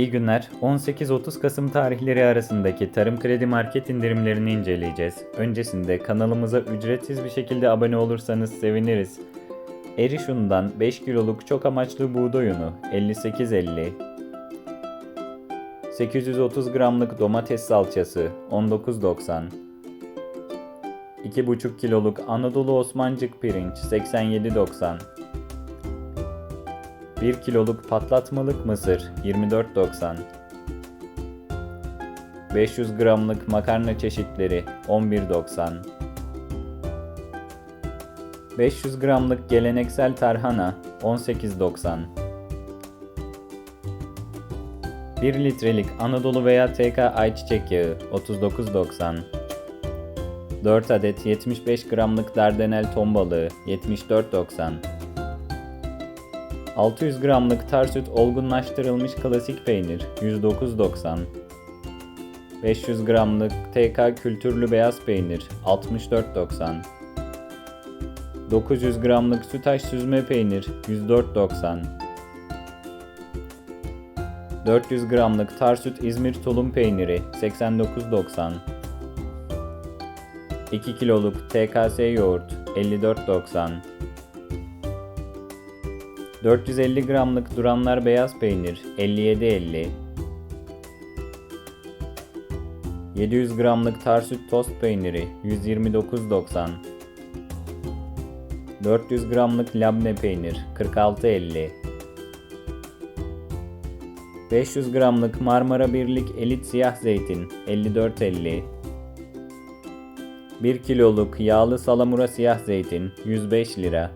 İyi günler. 18-30 Kasım tarihleri arasındaki Tarım Kredi Market indirimlerini inceleyeceğiz. Öncesinde kanalımıza ücretsiz bir şekilde abone olursanız seviniriz. Erişun'dan 5 kiloluk çok amaçlı buğday unu 58.50 830 gramlık domates salçası 19.90 2,5 kiloluk Anadolu Osmancık pirinç 87.90 1 kiloluk patlatmalık mısır 24.90 500 gramlık makarna çeşitleri 11.90 500 gramlık geleneksel tarhana 18.90 1 litrelik Anadolu veya TK ayçiçek yağı 39.90 4 adet 75 gramlık Dardanel ton balığı 74.90 600 gramlık Tarsüt olgunlaştırılmış klasik peynir 109.90 500 gramlık TK kültürlü beyaz peynir 64.90 900 gramlık sütaş süzme peynir 104.90 400 gramlık Tarsüt İzmir tulum peyniri 89.90 2 kiloluk TKS yoğurt 54.90 450 gramlık Duranlar beyaz peynir 57.50 700 gramlık Tarsüt tost peyniri 129.90 400 gramlık labne peynir 46.50 500 gramlık Marmara Birlik elit siyah zeytin 54.50 1 kiloluk yağlı salamura siyah zeytin 105 lira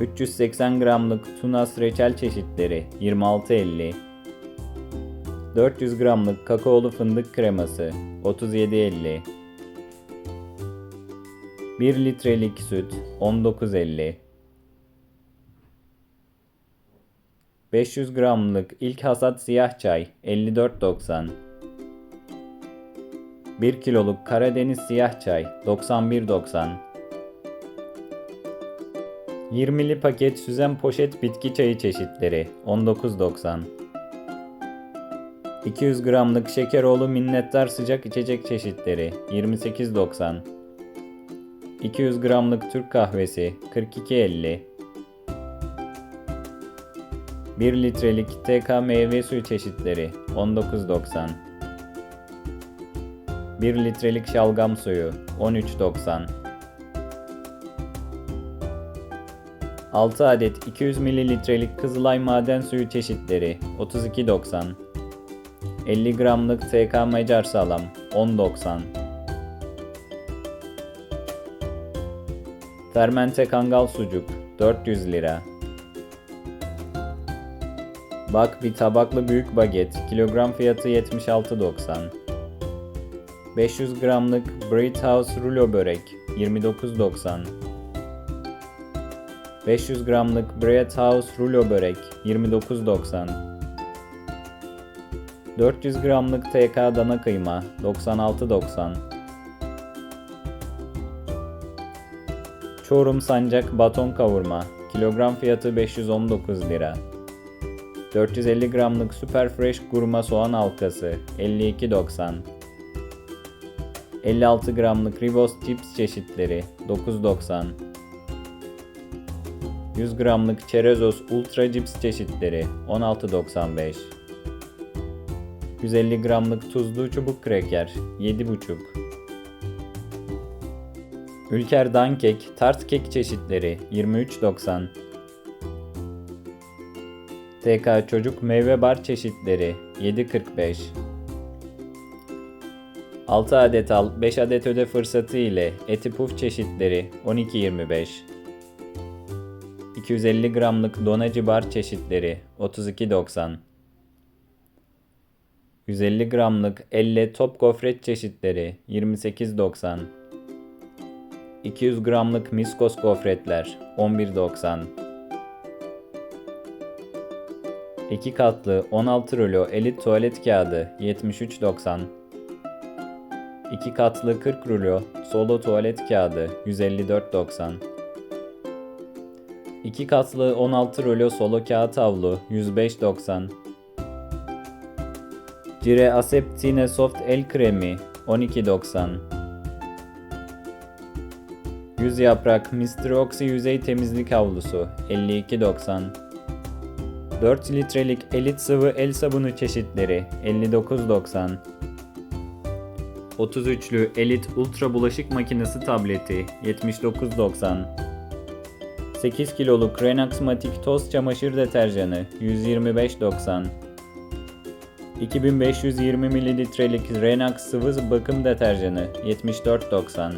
380 gramlık Tunas reçel çeşitleri 26.50 400 gramlık kakaolu fındık kreması 37.50 1 litrelik süt 19.50 500 gramlık ilk hasat siyah çay 54.90 1 kiloluk Karadeniz siyah çay 91.90 20'li paket süzen poşet bitki çayı çeşitleri 19.90 200 gramlık Şekeroğlu minnettar sıcak içecek çeşitleri 28.90 200 gramlık Türk kahvesi 42.50 1 litrelik TK meyve suyu çeşitleri 19.90 1 litrelik şalgam suyu 13.90 6 adet 200 mililitrelik Kızılay maden suyu çeşitleri 32.90 50 gramlık TK Macar salam 10.90 Fermente kangal sucuk 400 lira. Bak bir tabaklı büyük baget kilogram fiyatı 76.90 500 gramlık Bread House rulo börek 29.90 500 gramlık Bread House rulo börek 29.90 400 gramlık TK dana kıyma 96.90 Çorum sancak baton kavurma kilogram fiyatı 519 lira. 450 gramlık Super Fresh gurma soğan halkası 52.90 56 gramlık Rivos cips çeşitleri 9.90 100 gramlık Çerezos Ultra cips çeşitleri 16.95 150 gramlık tuzlu çubuk kreker 7.5 Ülker Dankek tart kek çeşitleri 23.90 TK çocuk meyve bar çeşitleri 7.45 6 adet al 5 adet öde fırsatı ile eti puf çeşitleri 12.25 250 gramlık donacı bar çeşitleri 32.90 150 gramlık elle top gofret çeşitleri 28.90 200 gramlık miskos gofretler 11.90 2 katlı 16 rulo elit tuvalet kağıdı 73.90 2 katlı 40 rulo solo tuvalet kağıdı 154.90 2 katlı 16 rolo solo kağıt havlu 105.90 Cire Aseptine Soft El Kremi 12.90 100 yaprak Mr. Oxy yüzey temizlik havlusu 52.90 4 litrelik elit sıvı el sabunu çeşitleri 59.90 33'lü elit ultra bulaşık makinesi tableti 79.90 8 kiloluk Renax Matic toz çamaşır deterjanı 125.90 2520 mililitrelik Renax sıvı bakım deterjanı 74.90